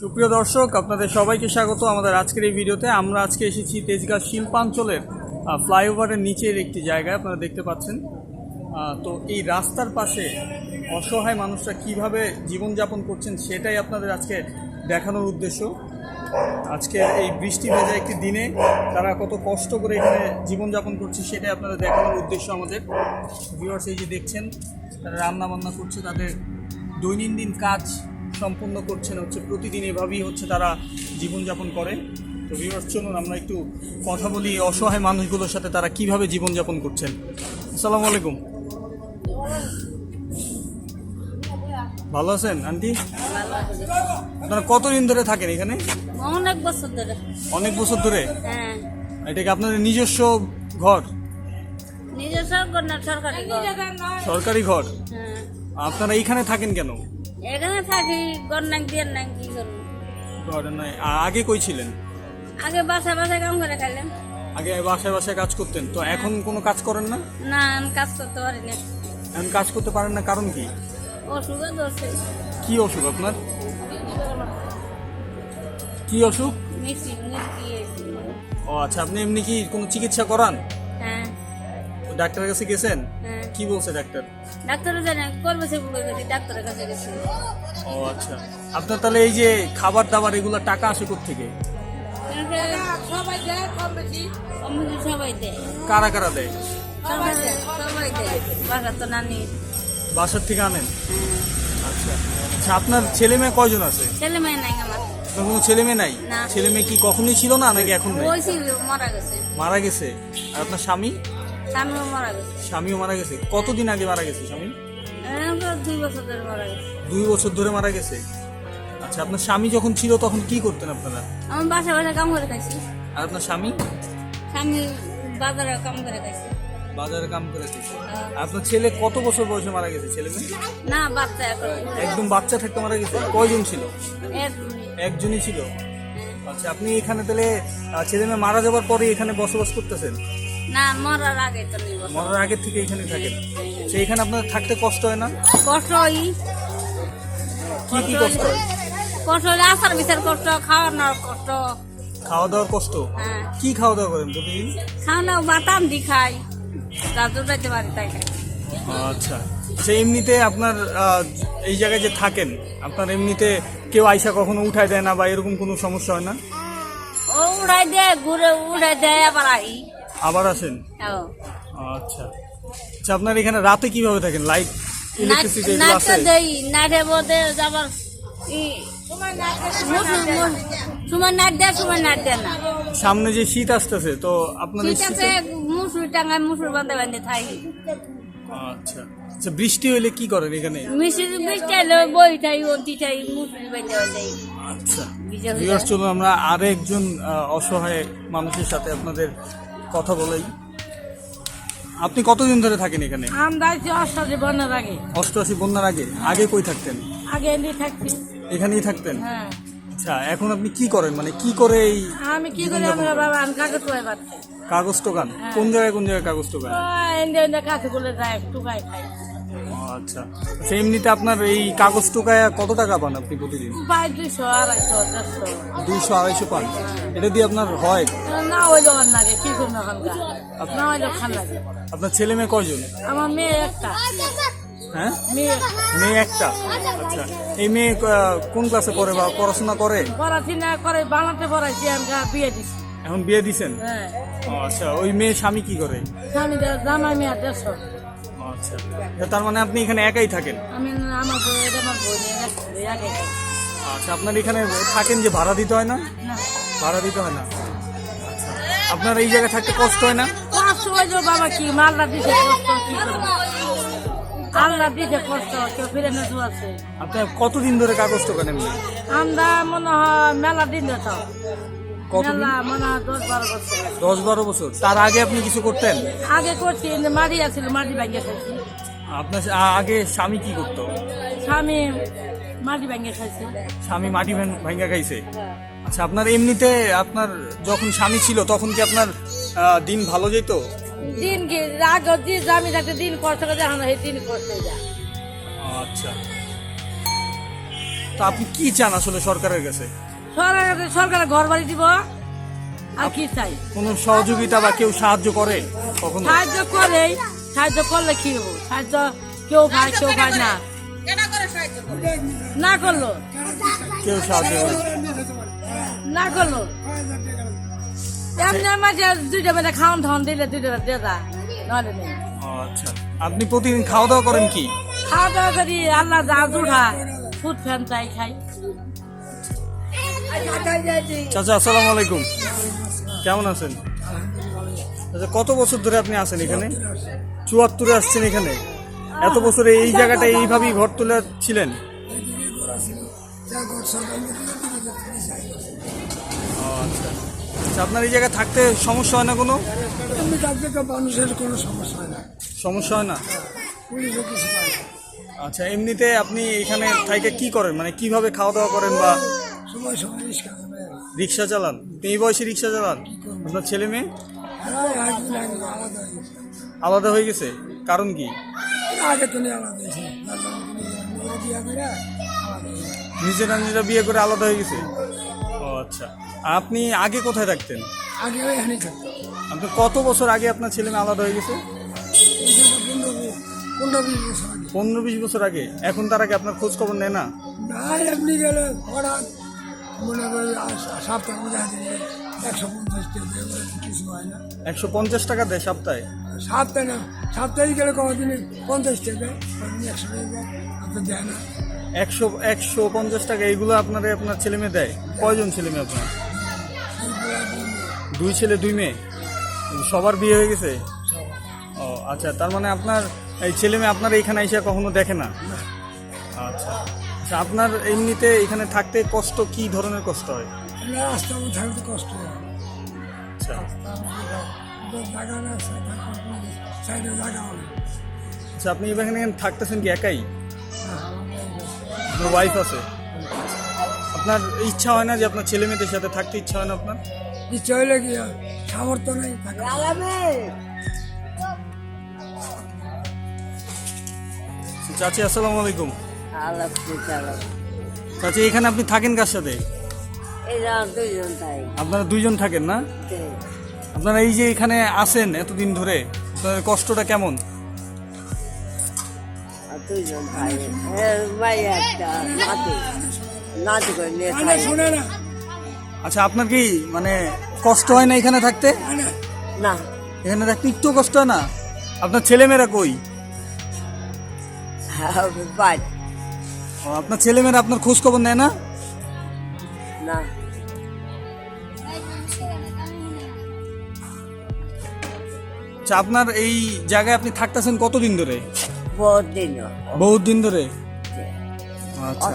সুপ্রিয় দর্শক, আপনাদের সবাইকে স্বাগত আমাদের আজকের এই ভিডিওতে। আমরা আজকে এসেছি তেজগাঁ শিল্পাঞ্চলের ফ্লাইওভারের নিচের একটি জায়গায়, আপনারা দেখতে পাচ্ছেন। তো এই রাস্তার পাশে অসহায় মানুষরা কীভাবে জীবনযাপন করছেন সেটাই আপনাদের আজকে দেখানোর উদ্দেশ্য। আজকে এই বৃষ্টি ভেজা একটি দিনে, তারা কত কষ্ট করে এখানে জীবনযাপন করছে সেটাই আপনাদের দেখানোর উদ্দেশ্য আমাদের। ভিউয়ার্স এই যে দেখছেন, তারা রান্না বান্না করছে, তাদের দৈনন্দিন কাজ সম্পূর্ণ করছেন হচ্ছে প্রতিদিন এভাবেই হচ্ছে তারা জীবনযাপন করে তো ভিউয়ার্স চলুন আমরা একটু কথা বলি অসহায় মানুষগুলোর সাথে তারা কীভাবে জীবনযাপন করছেন। আসসালামু আলাইকুম। ভালো আছেন আন্টি? আপনারা কতদিন ধরে থাকেন এখানে? অনেক বছর ধরে। অনেক বছর ধরে? হ্যাঁ। এটা কি আপনাদের নিজস্ব ঘর? নিজস্ব ঘর না সরকারি ঘর। সরকারি ঘর? হ্যাঁ। আপনারা এইখানে থাকেন কেন? এখানে থাকি ঘর নাক দিয়ে নাক কি করব? ঘর নাই। আগে কই ছিলেন? আগে বাসা বাসায় কাম করে খাইলাম আগে বাসায় বাসায় কাজ করতেন। তো এখন কোনো কাজ করেন না? না আমি কাজ করতে পারি না। এখন কাজ করতে পারেন না কারণ কি? অসুখে ধরছে কি অসুখ আপনার? কি অসুখ? ও আচ্ছা আপনি এমনি কি কোনো চিকিৎসা করান? ডাক্তারের কাছে গেছেন? হ্যাঁ। কি বলছে ডাক্তার? ডাক্তারও জানে করবে সে বুকে গেছি ডাক্তারের কাছে গেছি। ও আচ্ছা। আপনার তাহলে এই যে খাবার দাবার এগুলো টাকা আসে থেকে সবাই দেয় কম বেশি। কম বেশি সবাই দেয়। কারা কারা দেয়? সবাই দেয় সবাই দেয়। বাসা তো নানি। বাসার থেকে আনেন? হ্যাঁ। আচ্ছা। আচ্ছা আপনার ছেলে মেয়ে কয়জন আছে? ছেলে মেয়ে নাই আমার। কোনো ছেলে মেয়ে নাই? ছেলে মেয়ে কি কখনোই ছিল না নাকি এখন মারা গেছে। মারা গেছে। আর আপনার স্বামী? স্বামীও মারা গেছে। স্বামীও মারা গেছে। কতদিন আগে মারা গেছে স্বামী? দুই বছর ধরে মারা গেছে। দুই বছর ধরে মারা গেছে? আচ্ছা আপনার স্বামী যখন ছিল তখন কি করতেন আপনারা? আমি বাসা বাসা কাম করে খাইছি। আর আপনার স্বামী? স্বামী বাজারে কাম করে খাইছি। বাজারে কাম করে দিয়েছে আপনার ছেলে কত বছর বয়সে মারা গেছে ছেলে মেয়ে? না বাচ্চা এখন। একদম বাচ্চা থাকতে মারা গেছে? কয়জন ছিল? একজনই ছিল? আচ্ছা আপনি এখানে তাহলে ছেলে মেয়ে মারা যাবার পরে এখানে বসবাস করতেছেন? না মরার আগে তো মরার আগে থেকে এখানে থাকেন? সে এখানে আপনার থাকতে কষ্ট হয় না? কষ্ট হই কি কি কষ্ট? হয় কষ্ট হলে আসার বিচার কষ্ট খাওয়ানোর কষ্ট। খাওয়া দাওয়ার কষ্ট? হ্যাঁ। কি খাওয়া দাওয়া করেন প্রতিদিন? খাওয়ানো বাতাম দি খাই। তা দৌড়াইতে পারি তাই আচ্ছা। আচ্ছা এমনিতে আপনার এই জায়গায় যে থাকেন আপনার এমনিতে কেউ আইসা কখনো উঠায় দেয় না বা এরকম কোনো সমস্যা হয় না? ও উড়াই দেয় ঘুরে উড়াই দেয় আবার আই আবার আসেন? ও আচ্ছা। আচ্ছা আপনার এখানে রাতে কীভাবে থাকেন? লাইট ইলেকট্রিসিটি এগুলো নাচতে আছে দেই নাচে বোধে যাবার ই সময় নাচ দেয় সময় নাচ দেয় না। সামনে যে শীত আসতেছে তো আছে মুসুর টাঙ্গায় মুসুর বান্ধে বান্ধে থাকি আচ্ছা। আচ্ছা বৃষ্টি হইলে কি করেন এখানে? মিষ্টি বৃষ্টি এলো বই থাই অন্তি থাই মুসুর বান্ধে বান্ধে আচ্ছা। ভিউয়ার্স চলুন আমরা আরেকজন অসহায় মানুষের সাথে আপনাদের কথা বলেই। আপনি কতদিন ধরে থাকেন এখানে? আমরা আছি অষ্টাশি বন্যার আগে। অষ্টআশি বন্যার আগে? আগে কই থাকতেন? আগে এমনি থাকছি। এখানেই থাকতেন? হ্যাঁ। আচ্ছা এখন আপনি কি করেন? মানে কি করে এই আমি কি করি আমরা বাবা আন? কাগজ করে পাচ্ছি কাগজ টোকান? কোন জায়গায় কোন জায়গায় কাগজ টোকান? এনে এনে কাছে গুলো যায় একটু খাই আচ্ছা। আচ্ছা এমনিতে আপনার এই কাগজ টোকায় কত টাকা পান আপনি প্রতিদিন? পাই দুইশো আড়াইশো চারশো। দুইশো আড়াইশো পান। এটা দিয়ে আপনার হয়? না হইল আর লাগে কি করব ওখানকার না হইল খান লাগে। আপনার ছেলে মেয়ে কয়জন? আমার মেয়ে একটা। হ্যাঁ? মেয়ে। একটা? আচ্ছা। এই মেয়ে কোন ক্লাসে পড়ে বা পড়াশোনা করে? পড়াশোনা করে বাংলাতে পড়াইছি আমি বিয়ে দিছি। এখন বিয়ে দিছেন? হ্যাঁ। আচ্ছা ওই মেয়ে স্বামী কি করে? স্বামী জামাই মেয়ে দেড়শো। আচ্ছা। তার মানে আপনি এখানে একাই থাকেন? আমি আমার বই আমার আগে খাই। আচ্ছা আপনার এখানে থাকেন যে ভাড়া দিতে হয় না? ভাড়া দিতে হয় না। আচ্ছা। আপনার এই জায়গায় থাকতে কষ্ট হয় না? পাঁচশো হইল বাবা কি মাল্লা দিছে কষ্ট কি আল্লাহ দিছে কষ্ট কেউ ফিরে আছে। আপনার কতদিন ধরে কাগজ এমনি? আমরা মনে হয় মেলা দিন যেত হয় দশ বারো বছর তার আগে আপনি কিছু করতেন? আগে করছি মাটি আছিল মাটি ভাঙিয়ে খাইছি আপনার আগে স্বামী কি করতো? স্বামী মাটি ভাঙিয়ে খাইছি। স্বামী মাটি ভাঙ- ভাঙ্গা খাইছে? আচ্ছা আপনার এমনিতে আপনার যখন স্বামী ছিল তখন কি আপনার দিন ভালো যেত? দিন কি আগে দিন আমি থাকতে দিন কষ্ট করে এখন এই দিন করতে যা আচ্ছা। তো আপনি কি চান আসলে সরকারের কাছে? সরকার সরকারের ঘর বাড়ি দিব। আর কি চাই? কোনো সহযোগিতা বা কেউ সাহায্য করে কখনো? সাহায্য করে। সাহায্য করলে কি হব? সাহায্য কেউ খায় কেউ খায় না। না করল। কেউ সাহায্য না করল। এমনি মাঝে দুইটা বেলা খাওয়ান ধাওয়ান দিলে দুইটা দিয়ে দা। নাহলে আচ্ছা। আপনি প্রতিদিন খাওয়া দাওয়া করেন কি? খাওয়া দাওয়া করি আল্লাহ যা জুড়া ফুট ফ্যান চাই খাই। চাচা আসসালামু আলাইকুম। কেমন আছেন? আচ্ছা কত বছর ধরে আপনি আছেন এখানে? চুয়াত্তরে আসছেন এখানে। এত বছরে এই জায়গাটা এইভাবেই ঘর তোলা ছিলেন? আচ্ছা আপনার এই জায়গায় থাকতে সমস্যা হয় না কোনো? থাকতে তো মানুষের কোনো সমস্যা হয় না। সমস্যা হয় না? আচ্ছা এমনিতে আপনি এখানে থাইকে কি করেন? মানে কীভাবে খাওয়া দাওয়া করেন বা রিক্সা চালান? এই বয়সে রিক্সা চালান? আপনার ছেলে মেয়ে? আলাদা হয়ে গেছে? কারণ কি। নিজেরা নিজেরা বিয়ে করে আলাদা হয়ে গেছে? ও আচ্ছা। আপনি আগে কোথায় থাকতেন? আগে এখানেই থাকতো আপনি কত বছর আগে আপনার ছেলে মেয়ে আলাদা হয়ে গেছে? পনেরো বিশ- বছর আগে। এখন তার আগে আপনার খোঁজ খবর নেয় না? গেলে মনে করি আস- সপ্তাহ মধ্যে হাতে একশো পঞ্চাশ টাকা কিছু হয় না। একশো পঞ্চাশ টাকা দেয় সপ্তাহে? সপ্তাহে না সপ্তাহে গেলে কোনোদিন পঞ্চাশ টাকা দেয় কোনোদিন একশো টাকা আপনার দেয় না। একশো একশো পঞ্চাশ টাকা এইগুলো আপনারে আপনার ছেলে মেয়ে দেয়? কয়জন ছেলে মেয়ে আপনার? দুই ছেলে দুই মেয়ে? সবার বিয়ে হয়ে গেছে? ও আচ্ছা তার মানে আপনার এই ছেলে মেয়ে আপনার এইখানে এসে কখনো দেখে না। আচ্ছা। আচ্ছা আপনার এমনিতে এখানে থাকতে কষ্ট কি ধরনের কষ্ট হয়? এমনি রাস্তার মধ্যে থাকতে কষ্ট হয়। আচ্ছা। না আচ্ছা আপনি এখানে থাকতেছেন কি একাই? আপনার ওয়াইফ আছে। আপনার ইচ্ছা হয় না যে আপনার ছেলে মেয়েদের সাথে থাকতে ইচ্ছা হয় না আপনার? ইচ্ছে হইলে কি সামর্থ্য নেই চাচি আসসালামু আলাইকুম। চাচি এখানে আপনি থাকেন কার সাথে? এই দুইজন তাই। আপনারা দুইজন থাকেন না? আপনারা এই যে এখানে আসেন এতদিন ধরে আপনাদের কষ্টটা কেমন? মানে আচ্ছা আপনার কি মানে কষ্ট হয় না এখানে থাকতে? না এখানে থাকতে একটু কষ্ট হয় না? আপনার ছেলেমেয়েরা কই? ও, আপনার ছেলেমেয়েরা আপনার খোঁজ খবর নেয় না? না। আচ্ছা আপনার এই জায়গায় আপনি থাকতেছেন কতদিন ধরে? বহুত দিন বহুত দিন ধরে আচ্ছা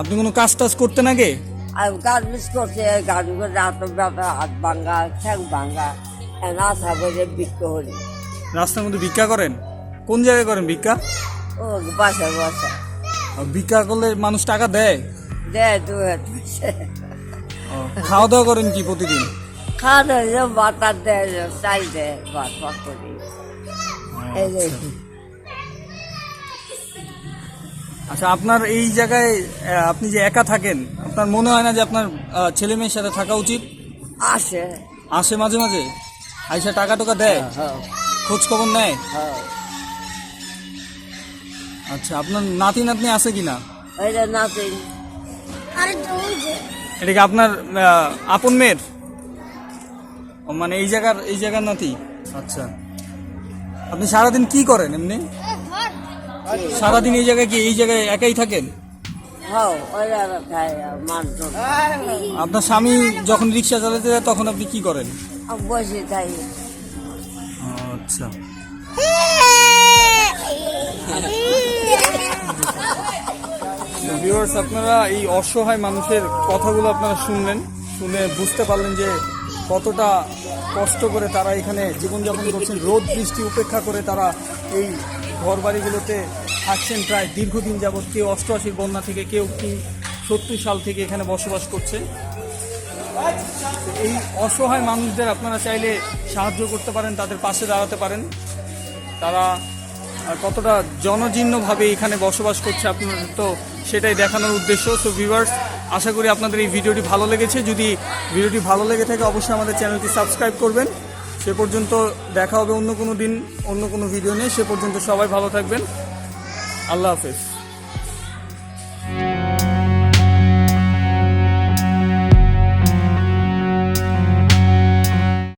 আপনি কোনো কাজ টাজ করতেন আগে? আর গাছ মিস করছে গাছ করে হাত ব্যথা হাত ভাঙ্গা ঠ্যাং ভাঙ্গা এনা সাগরে বিক্রি হলি রাস্তার মধ্যে ভিক্ষা করেন? কোন জায়গায় করেন ভিক্ষা? ও বাসা বাসা। ভিক্ষা করলে মানুষ টাকা দেয়? দে দু খাওয়া দাওয়া করেন কি প্রতিদিন? খাওয়া দাওয়া বাতার দেয় চাই দেয় ভাত ভাত করি। আচ্ছা। আপনার এই জায়গায় আপনি যে একা থাকেন আপনার মনে হয় না যে আপনার ছেলে মেয়ের সাথে থাকা উচিত? আসে। আসে মাঝে মাঝে? আইসা টাকা টাকা দেয় হ্যাঁ। খোঁজ খবর নেয়? হ্যাঁ। আচ্ছা আপনার নাতি নাতনি আছে কি না এই যে। নাতি এটা কি আপনার আহ, আপন মেয়ের? ও, মানে এই জায়গার এই জায়গার নাতি? আচ্ছা। আপনি সারাদিন কি করেন এমনি? সারাদিন এই জায়গায় কি এই জায়গায় একাই থাকেন? হ্যাঁ মানুষ আপনার স্বামী যখন রিক্সা চালাতে যায় তখন আপনি কি করেন? বসে থাই আচ্ছা। ভিউয়ার্স আপনারা এই অসহায় মানুষের কথাগুলো আপনারা শুনলেন, শুনে বুঝতে পারলেন যে কতটা কষ্ট করে তারা এখানে জীবনযাপন করছেন, রোদ বৃষ্টি উপেক্ষা করে তারা এই ঘরবাড়িগুলোতে থাকছেন প্রায় দীর্ঘদিন যাবৎ। কেউ অষ্টআশির বন্যা থেকে, কেউ কি সত্তর সাল থেকে এখানে বসবাস করছে এই অসহায় মানুষদের আপনারা চাইলে সাহায্য করতে পারেন, তাদের পাশে দাঁড়াতে পারেন। তারা কতটা জনজীর্ণভাবে এখানে বসবাস করছে আপনাদের তো সেটাই দেখানোর উদ্দেশ্য। সো ভিউয়ার্স আশা করি আপনাদের এই ভিডিওটি ভালো লেগেছে। যদি ভিডিওটি ভালো লেগে থাকে, অবশ্যই আমাদের চ্যানেলটি সাবস্ক্রাইব করবেন। সে পর্যন্ত দেখা হবে অন্য কোনো দিন, অন্য কোনো ভিডিও নিয়ে। সে পর্যন্ত সবাই ভালো থাকবেন। আল্লাহ হাফেজ।